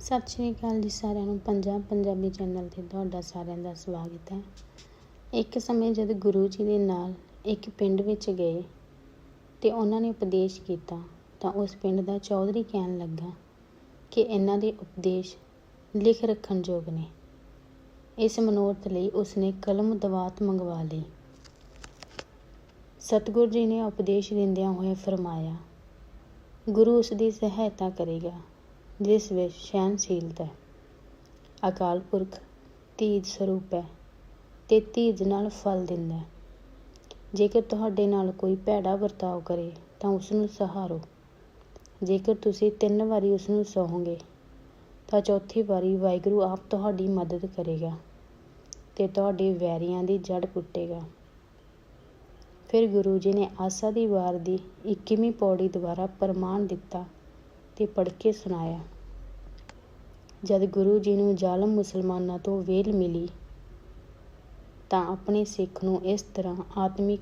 ਸਤਿ ਸ਼੍ਰੀ ਅਕਾਲ ਜੀ ਸਾਰਿਆਂ ਨੂੰ। ਪੰਜਾਬ ਪੰਜਾਬੀ ਚੈਨਲ ਤੇ ਤੁਹਾਡਾ ਸਾਰਿਆਂ ਦਾ ਸਵਾਗਤ ਹੈ। ਇੱਕ ਸਮੇਂ ਜਦ ਗੁਰੂ ਜੀ ਦੇ ਨਾਲ ਇੱਕ ਪਿੰਡ ਵਿੱਚ ਗਏ ਤੇ ਉਹਨਾਂ ਨੇ ਉਪਦੇਸ਼ ਕੀਤਾ, ਤਾਂ ਉਸ ਪਿੰਡ ਦਾ ਚੌਧਰੀ ਕਹਿਣ ਲੱਗਾ ਕਿ ਇਹਨਾਂ ਦੇ ਉਪਦੇਸ਼ ਲਿਖ ਰੱਖਣ ਯੋਗ ਨੇ। ਇਸ ਮਨੋਰਥ ਲਈ ਉਸਨੇ ਕਲਮ ਦਵਾਤ ਮੰਗਵਾ ਲਈ। ਸਤਿਗੁਰੂ ਜੀ ਨੇ ਉਪਦੇਸ਼ ਦਿੰਦਿਆਂ ਹੋਏ ਫਰਮਾਇਆ, ਗੁਰੂ ਉਸ ਦੀ ਸਹਾਇਤਾ ਕਰੇਗਾ। ਜਿਸ ਵਿੱਚ ਸਹਿਨਸ਼ੀਲਤਾ ਹੈ ਅਕਾਲ ਪੁਰਖ ਧੀਜ ਸਰੂਪ ਹੈ ਤੇ ਧੀਜ ਨਾਲ ਫਲ ਦਿੰਦਾ ਹੈ। ਜੇਕਰ ਤੁਹਾਡੇ ਨਾਲ ਕੋਈ ਭੈੜਾ ਵਰਤਾਓ ਕਰੇ ਤਾਂ ਉਸ ਨੂੰ ਸਹਾਰੋ। ਜੇਕਰ ਤੁਸੀਂ ਤਿੰਨ ਵਾਰੀ ਉਸ ਨੂੰ ਸਹੋਗੇ ਤਾਂ ਚੌਥੀ ਵਾਰੀ ਵਾਹਿਗੁਰੂ ਆਪ ਤੁਹਾਡੀ ਮਦਦ ਕਰੇਗਾ ਤੇ ਤੁਹਾਡੇ ਵੈਰੀਆਂ ਦੀ ਜੜ ਪੁੱਟੇਗਾ। ਫਿਰ ਗੁਰੂ ਜੀ ਨੇ ਆਸਾ ਦੀ ਵਾਰ ਦੀ 21ਵੀਂ ਪੌੜੀ ਦੁਆਰਾ ਪ੍ਰਮਾਣ ਦਿੱਤਾ ਤੇ ਪੜ੍ਹ ਕੇ ਸੁਣਾਇਆ। ਜਦ ਗੁਰੂ ਜੀ ਨੂੰ ਜ਼ਾਲਮ ਮੁਸਲਮਾਨਾਂ ਤੋਂ ਵੇਲ ਮਿਲੀ, ਤਾਂ ਆਪਣੇ ਸਿੱਖ ਨੂੰ ਇਸ ਤਰ੍ਹਾਂ ਆਤਮਿਕ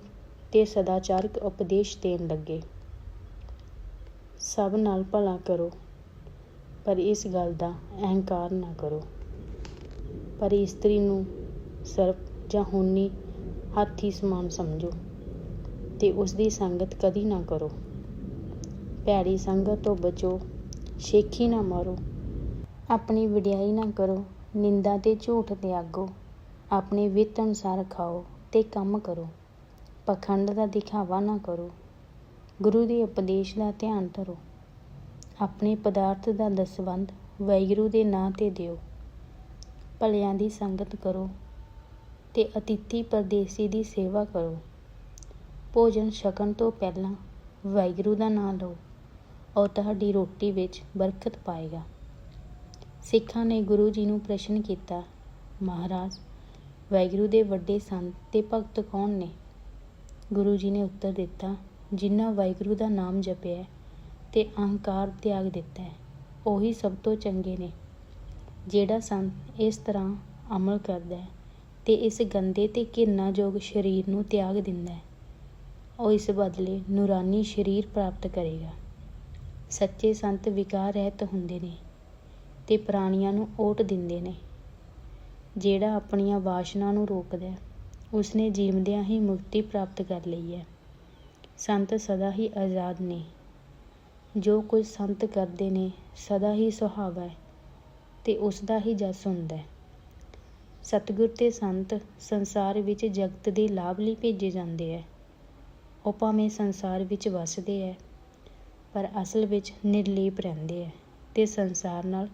ਤੇ ਸਦਾਚਾਰਕ ਉਪਦੇਸ਼ ਦੇਣ ਲੱਗੇ। ਸਭ ਨਾਲ ਭਲਾ ਕਰੋ, ਪਰ ਇਸ ਗੱਲ ਦਾ ਅਹੰਕਾਰ ਨਾ ਕਰੋ। ਪਰ ਇਸਤਰੀ ਨੂੰ ਸਰਪ ਜਾਂ ਹੋਨੀ ਹਾਥੀ ਸਮਾਨ ਸਮਝੋ ਤੇ ਉਸ ਦੀ ਸੰਗਤ ਕਦੀ ਨਾ ਕਰੋ। ਭੈੜੀ ਸੰਗਤ ਤੋਂ ਬਚੋ, ਸ਼ੇਖੀ ਨਾ ਮਾਰੋ। ਆਪਣੀ ਵਡਿਆਈ ਨਾ ਕਰੋ, ਨਿੰਦਾ ਤੇ ਝੂਠ ਤਿਆਗੋ। ਆਪਣੇ ਵਿੱਤ ਅਨੁਸਾਰ ਖਾਓ ਤੇ ਕੰਮ ਕਰੋ। ਪਖੰਡ ਦਾ ਦਿਖਾਵਾ ਨਾ ਕਰੋ। ਗੁਰੂ ਦੇ ਉਪਦੇਸ਼ ਦਾ ਧਿਆਨ ਧਰੋ। ਆਪਣੇ ਪਦਾਰਥ ਦਾ ਦਸਵੰਧ ਵਾਹਿਗੁਰੂ ਦੇ ਨਾਂ ਤੇ ਦਿਓ। ਭਲਿਆਂ ਦੀ ਸੰਗਤ ਕਰੋ ਤੇ ਅਤਿਥੀ ਪਰਦੇਸੀ ਦੀ ਸੇਵਾ ਕਰੋ। ਭੋਜਨ ਛਕਣ ਤੋਂ ਪਹਿਲਾਂ ਵਾਹਿਗੁਰੂ ਦਾ ਨਾਮ ਲਓ। ਔਰ ਤੁਹਾਡੀ ਰੋਟੀ ਵਿੱਚ ਬਰਕਤ ਪਾਏਗਾ। ਸਿੱਖਾਂ ਨੇ ਗੁਰੂ ਜੀ ਨੂੰ ਪ੍ਰਸ਼ਨ ਕੀਤਾ, ਮਹਾਰਾਜ, ਵਾਹਿਗੁਰੂ ਦੇ ਵੱਡੇ ਸੰਤ ਤੇ ਭਗਤ ਕੌਣ ਨੇ? ਗੁਰੂ ਜੀ ਨੇ ਉੱਤਰ ਦਿੱਤਾ, ਜਿਨ੍ਹਾਂ ਵਾਹਿਗੁਰੂ ਦਾ ਨਾਮ ਜਪਿਆ ਤੇ ਅਹੰਕਾਰ ਤਿਆਗ ਦਿੱਤਾ ਹੈ, ਉਹੀ ਸਭ ਤੋਂ ਚੰਗੇ ਨੇ। ਜਿਹੜਾ ਸੰਤ ਇਸ ਤਰ੍ਹਾਂ ਅਮਲ ਕਰਦਾ ਹੈ ਤੇ ਇਸ ਗੰਦੇ ਤੇ ਘਿਰਨਾਯੋਗ ਸਰੀਰ ਨੂੰ ਤਿਆਗ ਦਿੰਦਾ ਹੈ, ਉਹ ਇਸ ਬਦਲੇ ਨੂਰਾਨੀ ਸਰੀਰ ਪ੍ਰਾਪਤ ਕਰੇਗਾ। ਸੱਚੇ ਸੰਤ ਵਿਕਾਰ ਰਹਿਤ ਹੁੰਦੇ ਨੇ ਤੇ ਪ੍ਰਾਣੀਆਂ ਨੂੰ ਓਟ ਦਿੰਦੇ ਨੇ। ਜਿਹੜਾ ਆਪਣੀਆਂ ਵਾਸ਼ਨਾ ਨੂੰ ਰੋਕਦਾ ਹੈ, ਉਸਨੇ ਜੀਵਦਿਆਂ ਹੀ ਮੁਕਤੀ ਪ੍ਰਾਪਤ ਕਰ ਲਈ ਹੈ। ਸੰਤ ਸਦਾ ਹੀ ਆਜ਼ਾਦ ਨੇ। ਜੋ ਕੁਝ ਸੰਤ ਕਰਦੇ ਨੇ, ਸਦਾ ਹੀ ਸੁਹਾਵਾ ਹੈ ਤੇ ਉਸ ਦਾ ਹੀ ਜਸ ਹੁੰਦਾ ਹੈ। ਸਤਿਗੁਰ ਤੇ ਸੰਤ ਸੰਸਾਰ ਵਿੱਚ ਜਗਤ ਦੇ ਲਾਭ ਲਈ ਭੇਜੇ ਜਾਂਦੇ ਹੈ। ਉਹ ਭਾਵੇਂ ਸੰਸਾਰ ਵਿੱਚ ਵਸਦੇ ਹੈ ਪਰ ਅਸਲ ਵਿੱਚ ਨਿਰਲੇਪ ਰਹਿੰਦੇ ਹੈ ਤੇ ਸੰਸਾਰ ਨਾਲ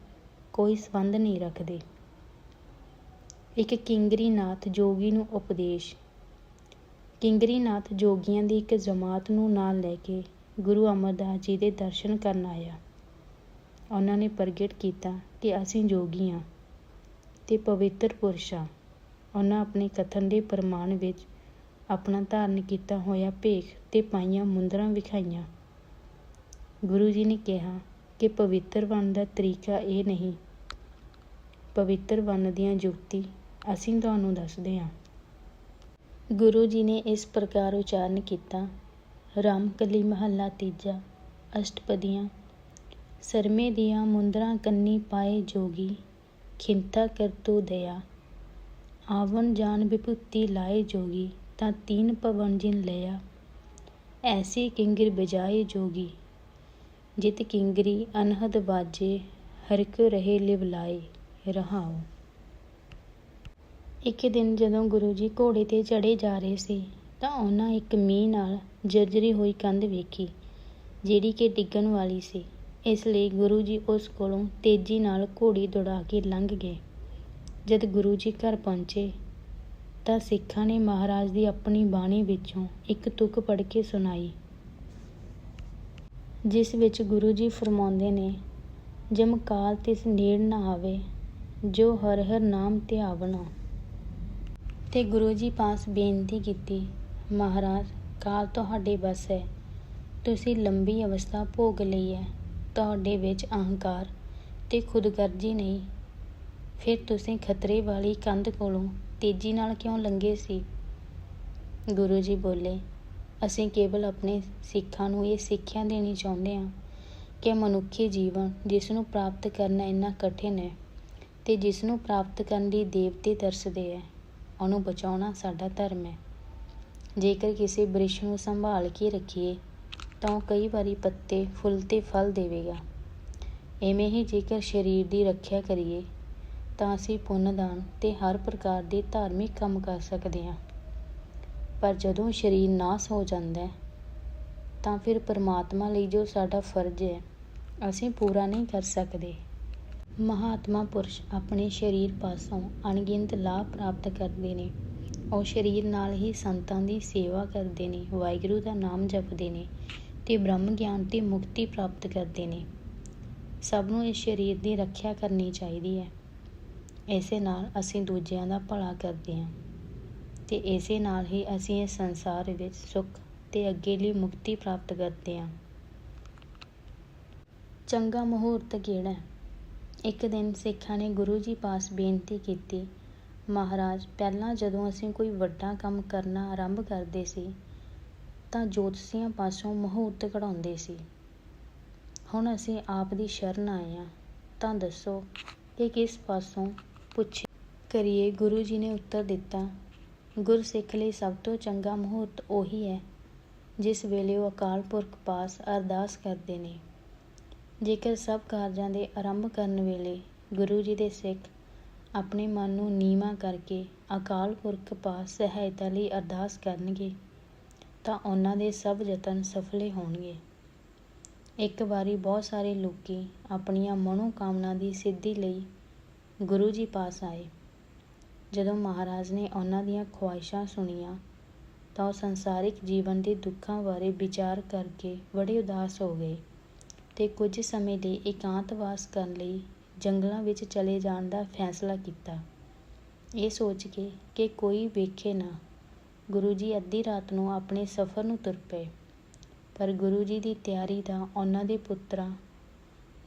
ਕੋਈ ਸੰਬੰਧ ਨਹੀਂ ਰੱਖਦੇ। ਇੱਕ ਕਿੰਗਰੀ ਨਾਥ ਜੋਗੀ ਨੂੰ ਉਪਦੇਸ਼। ਕਿੰਗਰੀ ਨਾਥ ਜੋਗੀਆਂ ਦੀ ਇੱਕ ਜਮਾਤ ਨੂੰ ਨਾਲ ਲੈ ਕੇ ਗੁਰੂ ਅਮਰਦਾਸ ਜੀ ਦੇ ਦਰਸ਼ਨ ਕਰਨ ਆਇਆ। ਉਹਨਾਂ ਨੇ ਪ੍ਰਗਟ ਕੀਤਾ ਕਿ ਅਸੀਂ ਜੋਗੀ ਹਾਂ ਤੇ ਪਵਿੱਤਰ ਪੁਰਸ਼ ਹਾਂ ਉਹਨਾਂ ਆਪਣੇ ਕਥਨ ਦੇ ਪ੍ਰਮਾਣ ਵਿੱਚ ਆਪਣਾ ਧਾਰਨ ਕੀਤਾ ਹੋਇਆ ਭੇਖ ਤੇ ਪਾਈਆਂ ਮੁੰਦਰਾਂ ਵਿਖਾਈਆਂ। ਗੁਰੂ ਜੀ ਨੇ ਕਿਹਾ ਕਿ ਪਵਿੱਤਰ ਬਣਨ ਦਾ ਤਰੀਕਾ ਇਹ ਨਹੀਂ। ਪਵਿੱਤਰ ਬਣਨ ਦੀਆਂ ਯੁਕਤੀ ਅਸੀਂ ਤੁਹਾਨੂੰ ਦੱਸਦੇ ਹਾਂ। ਗੁਰੂ ਜੀ ਨੇ ਇਸ ਪ੍ਰਕਾਰ ਉਚਾਰਨ ਕੀਤਾ ਰਾਮ ਕਲੀ ਮਹੱਲਾ ਤੀਜਾ, ਅਸ਼ਟਪਦੀਆਂ, ਸਰਮੇ ਦੀਆਂ ਮੁੰਦਰਾਂ ਕੰਨੀ ਪਾਏ ਜੋਗੀ, ਖਿੰਤਾ ਕਰਤੂ ਦਇਆ ਆਵਨ ਜਾਨ ਵਿਭੂਤੀ ਲਾਏ ਜੋਗੀ ਤਾਂ ਤੀਨ ਪਵਨ ਜਿਨ ਲਿਆ, ਐਸੀ ਕਿੰਗਰ ਬਜਾਏ ਜੋਗੀ। ਜਿਤ ਕਿੰਗਰੀ ਅਨਹਦ ਬਾਜੇ, ਹਰਿਕ ਰਹੇ ਲਿਵ ਲਾਏ ਰਹਾਓ ਇੱਕ ਦਿਨ ਜਦੋਂ ਗੁਰੂ ਜੀ ਘੋੜੇ ਤੇ ਚੜੇ ਜਾ ਰਹੇ ਸੀ, ਤਾਂ ਉਹਨਾਂ ਇੱਕ ਮੀਂਹ ਨਾਲ ਜਰਜਰੀ ਹੋਈ ਕੰਧ ਵੇਖੀ, ਜਿਹੜੀ ਕਿ ਡਿੱਗਣ ਵਾਲੀ ਸੀ। ਇਸ ਲਈ ਗੁਰੂ ਜੀ ਉਸ ਕੋਲੋਂ ਤੇਜ਼ੀ ਨਾਲ ਘੋੜੀ ਦੌੜਾ ਕੇ ਲੰਘ ਗਏ। ਜਦ ਗੁਰੂ ਜੀ ਘਰ ਪਹੁੰਚੇ, ਤਾਂ ਸਿੱਖਾਂ ਨੇ ਮਹਾਰਾਜ ਦੀ ਆਪਣੀ ਬਾਣੀ ਵਿੱਚੋਂ ਇੱਕ ਤੁਕ ਪੜ੍ਹ ਕੇ ਸੁਣਾਈ। ਜਿਸ ਵਿੱਚ ਗੁਰੂ ਜੀ ਫਰਮਾਉਂਦੇ ਨੇ ਜਮ ਕਾਲ ਤਿਸ ਨੇੜ ਨਾ ਆਵੇ, ਜੋ ਹਰ ਹਰ ਨਾਮ ਧਿਆਵਣਾ ਤੇ ਗੁਰੂ ਜੀ ਪਾਸ ਬੇਨਤੀ ਕੀਤੀ, ਮਹਾਰਾਜ, ਕਾਲ ਤੁਹਾਡੇ ਬਸ ਹੈ। ਤੁਸੀਂ ਲੰਬੀ ਅਵਸਥਾ ਭੋਗ ਲਈ ਹੈ। ਤੁਹਾਡੇ ਵਿੱਚ ਅਹੰਕਾਰ ਤੇ ਖੁਦਗਰਜੀ ਨਹੀਂ। ਫਿਰ ਤੁਸੀਂ ਖਤਰੇ ਵਾਲੀ ਕੰਧ ਕੋਲੋਂ ਤੇਜ਼ੀ ਨਾਲ ਕਿਉਂ ਲੰਘੇ ਸੀ? ਗੁਰੂ ਜੀ ਬੋਲੇ ਅਸੀਂ ਕੇਵਲ ਆਪਣੇ ਸਿੱਖਾਂ ਨੂੰ ਇਹ ਸਿੱਖਿਆ ਦੇਣੀ ਚਾਹੁੰਦੇ ਹਾਂ ਕਿ ਮਨੁੱਖੀ ਜੀਵਨ ਜਿਸ ਨੂੰ ਪ੍ਰਾਪਤ ਕਰਨਾ ਇੰਨਾ ਕਠਿਨ ਹੈ ਤੇ ਜਿਸ ਨੂੰ ਪ੍ਰਾਪਤ ਕਰਨ ਲਈ ਦੇਵਤੇ ਤਰਸਦੇ ਹੈ, ਉਹਨੂੰ ਬਚਾਉਣਾ ਸਾਡਾ ਧਰਮ ਹੈ। ਜੇਕਰ ਕਿਸੇ ਬ੍ਰਿਸ਼ ਨੂੰ ਸੰਭਾਲ ਕੇ ਰੱਖੀਏ, ਤਾਂ ਉਹ ਕਈ ਵਾਰੀ ਪੱਤੇ, ਫੁੱਲ ਤੇ ਫਲ ਦੇਵੇਗਾ। ਐਵੇਂ ਹੀ ਜੇਕਰ ਸਰੀਰ ਦੀ ਰੱਖਿਆ ਕਰੀਏ, ਤਾਂ ਅਸੀਂ ਪੁੰਨਦਾਨ ਤੇ ਹਰ ਪ੍ਰਕਾਰ ਦੇ ਧਾਰਮਿਕ ਕੰਮ ਕਰ ਸਕਦੇ ਹਾਂ। ਪਰ ਜਦੋਂ ਸਰੀਰ ਨਾਸ ਹੋ ਜਾਂਦਾ ਤਾਂ ਫਿਰ ਪਰਮਾਤਮਾ ਲਈ ਜੋ ਸਾਡਾ ਫਰਜ਼ ਹੈ, ਅਸੀਂ ਪੂਰਾ ਨਹੀਂ ਕਰ ਸਕਦੇ। ਮਹਾਤਮਾ ਪੁਰਸ਼ ਆਪਣੇ ਸਰੀਰ ਪਾਸੋਂ ਅਣਗਿਣਤ ਲਾਭ ਪ੍ਰਾਪਤ ਕਰਦੇ ਨੇ। ਉਹ ਸਰੀਰ ਨਾਲ ਹੀ ਸੰਤਾਂ ਦੀ ਸੇਵਾ ਕਰਦੇ ਨੇ, ਵਾਹਿਗੁਰੂ ਦਾ ਨਾਮ ਜਪਦੇ ਨੇ ਤੇ ਬ੍ਰਹਮ ਗਿਆਨ ਤੇ ਮੁਕਤੀ ਪ੍ਰਾਪਤ ਕਰਦੇ ਨੇ। ਸਭ ਨੂੰ ਇਸ ਸਰੀਰ ਦੀ ਰੱਖਿਆ ਕਰਨੀ ਚਾਹੀਦੀ ਹੈ। ਇਸੇ ਨਾਲ ਅਸੀਂ ਦੂਜਿਆਂ ਦਾ ਭਲਾ ਕਰਦੇ ਹਾਂ। ਤੇ ਇਸੇ ਨਾਲ ਹੀ ਅਸੀਂ ਇਸ ਸੰਸਾਰ ਵਿੱਚ ਸੁੱਖ ਤੇ ਅੱਗੇ ਲਈ ਮੁਕਤੀ ਪ੍ਰਾਪਤ ਕਰਦੇ ਹਾਂ। ਚੰਗਾ ਮਹੂਰਤ ਕਿਹੜਾ ਇੱਕ ਦਿਨ ਸਿੱਖਾਂ ਨੇ ਗੁਰੂ ਜੀ ਪਾਸ ਬੇਨਤੀ ਕੀਤੀ, ਮਹਾਰਾਜ, ਪਹਿਲਾਂ ਜਦੋਂ ਅਸੀਂ ਕੋਈ ਵੱਡਾ ਕੰਮ ਕਰਨਾ ਆਰੰਭ ਕਰਦੇ ਸੀ, ਤਾਂ ਜੋਤਸ਼ੀਆਂ ਪਾਸੋਂ ਮਹੂਰਤ ਕਢਾਉਂਦੇ ਸੀ। ਹੁਣ ਅਸੀਂ ਆਪ ਦੀ ਸ਼ਰਨ ਆਏ ਹਾਂ, ਤਾਂ ਦੱਸੋ ਕਿ ਕਿਸ ਪਾਸੋਂ ਪੁੱਛ ਕਰੀਏ, ਗੁਰੂ ਜੀ ਨੇ ਉੱਤਰ ਦਿੱਤਾ ਗੁਰਸਿੱਖ ਲਈ ਸਭ ਤੋਂ ਚੰਗਾ ਮੁਹੂਰਤ ਉਹੀ ਹੈ, ਜਿਸ ਵੇਲੇ ਉਹ ਅਕਾਲ ਪੁਰਖ ਪਾਸ ਅਰਦਾਸ ਕਰਦੇ ਨੇ। ਜੇਕਰ ਸਭ ਕਾਰਜਾਂ ਦੇ ਆਰੰਭ ਕਰਨ ਵੇਲੇ ਗੁਰੂ ਜੀ ਦੇ ਸਿੱਖ ਆਪਣੇ ਮਨ ਨੂੰ ਨੀਵਾਂ ਕਰਕੇ ਅਕਾਲ ਪੁਰਖ ਪਾਸ ਸਹਾਇਤਾ ਲਈ ਅਰਦਾਸ ਕਰਨਗੇ, ਤਾਂ ਉਹਨਾਂ ਦੇ ਸਭ ਯਤਨ ਸਫਲੇ ਹੋਣਗੇ। ਇੱਕ ਵਾਰੀ ਬਹੁਤ ਸਾਰੇ ਲੋਕੀ ਆਪਣੀਆਂ ਮਨੋਕਾਮਨਾ ਦੀ ਸਿੱਧੀ ਲਈ ਗੁਰੂ ਜੀ ਪਾਸ ਆਏ। ਜਦੋਂ ਮਹਾਰਾਜ ਨੇ ਉਹਨਾਂ ਦੀਆਂ ਖੁਆਇਸ਼ਾਂ ਸੁਣੀਆਂ, ਤਾਂ ਉਹ ਸੰਸਾਰਿਕ ਜੀਵਨ ਦੇ ਦੁੱਖਾਂ ਬਾਰੇ ਵਿਚਾਰ ਕਰਕੇ ਬੜੇ ਉਦਾਸ ਹੋ ਗਏ ਤੇ ਕੁਝ ਸਮੇਂ ਲਈ ਇਕਾਂਤਵਾਸ ਕਰਨ ਲਈ ਜੰਗਲਾਂ ਵਿੱਚ ਚਲੇ ਜਾਣ ਦਾ ਫੈਸਲਾ ਕੀਤਾ। ਇਹ ਸੋਚ ਕੇ ਕਿ ਕੋਈ ਵੇਖੇ ਨਾ, ਗੁਰੂ ਜੀ ਅੱਧੀ ਰਾਤ ਨੂੰ ਆਪਣੇ ਸਫ਼ਰ ਨੂੰ ਤੁਰ ਪਏ। ਪਰ ਗੁਰੂ ਜੀ ਦੀ ਤਿਆਰੀ ਦਾ ਉਹਨਾਂ ਦੇ ਪੁੱਤਰਾਂ,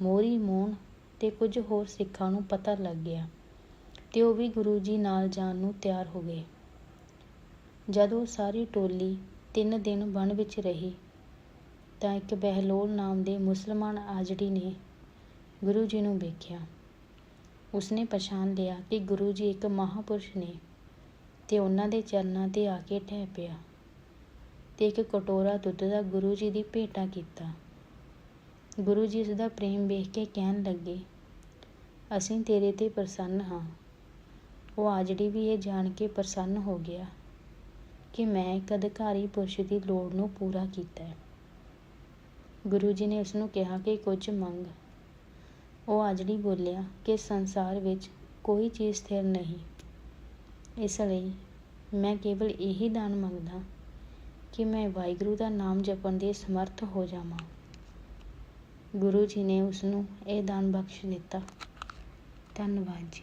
ਮੋਰੀ ਮੋਹਨ ਤੇ ਕੁਝ ਹੋਰ ਸਿੱਖਾਂ ਨੂੰ ਪਤਾ ਲੱਗ ਗਿਆ। ਤੇ ਉਹ ਵੀ ਗੁਰੂ ਜੀ ਨਾਲ ਜਾਣ ਨੂੰ ਤਿਆਰ ਹੋ ਗਏ। ਜਦੋਂ ਸਾਰੀ ਟੋਲੀ ਤਿੰਨ ਦਿਨ ਬਣ ਵਿੱਚ ਰਹੀ, ਤਾਂ ਇੱਕ ਬਹਿਲੋਲ ਨਾਮ ਦੇ ਮੁਸਲਮਾਨ ਆਜੜੀ ਨੇ ਗੁਰੂ ਜੀ ਨੂੰ ਵੇਖਿਆ। ਉਸਨੇ ਪਛਾਣ ਲਿਆ ਕਿ ਗੁਰੂ ਜੀ ਇੱਕ ਮਹਾਪੁਰਸ਼ ਨੇ ਤੇ ਉਹਨਾਂ ਦੇ ਚਰਨਾਂ ਤੇ ਆ ਕੇ ਠਹਿ ਪਿਆ ਤੇ ਇੱਕ ਕਟੋਰਾ ਦੁੱਧ ਦਾ ਗੁਰੂ ਜੀ ਦੀ ਭੇਟਾ ਕੀਤਾ। ਗੁਰੂ ਜੀ ਉਸ ਦਾ ਪ੍ਰੇਮ ਵੇਖ ਕੇ ਕਹਿਣ ਲੱਗੇ, ਅਸੀਂ ਤੇਰੇ ਤੇ ਪ੍ਰਸੰਨ ਹਾਂ। ਉਹ ਆਜੜੀ ਵੀ ਇਹ ਜਾਣ ਕੇ ਪ੍ਰਸੰਨ ਹੋ ਗਿਆ ਕਿ ਮੈਂ ਇੱਕ ਅਧਿਕਾਰੀ ਪੁਰਸ਼ ਦੀ ਲੋੜ ਨੂੰ ਪੂਰਾ ਕੀਤਾ ਹੈ। ਗੁਰੂ ਜੀ ਨੇ ਉਸ ਨੂੰ ਕਿਹਾ ਕਿ ਕੁਝ ਮੰਗ। ਉਹ ਆਜੜੀ ਬੋਲਿਆ ਕਿ ਸੰਸਾਰ ਵਿੱਚ ਕੋਈ ਚੀਜ਼ ਸਥਿਰ ਨਹੀਂ। ਇਸ ਲਈ ਮੈਂ ਕੇਵਲ ਇਹੀ ਦਾਨ ਮੰਗਦਾ ਕਿ ਮੈਂ ਵਾਹਿਗੁਰੂ ਦਾ ਨਾਮ ਜਪਣ ਦੇ ਸਮਰਥ ਹੋ ਜਾਵਾਂ। ਗੁਰੂ ਜੀ ਨੇ ਉਸ ਨੂੰ ਇਹ ਦਾਨ ਬਖਸ਼ ਦਿੱਤਾ। ਧੰਨਵਾਦ ਜੀ।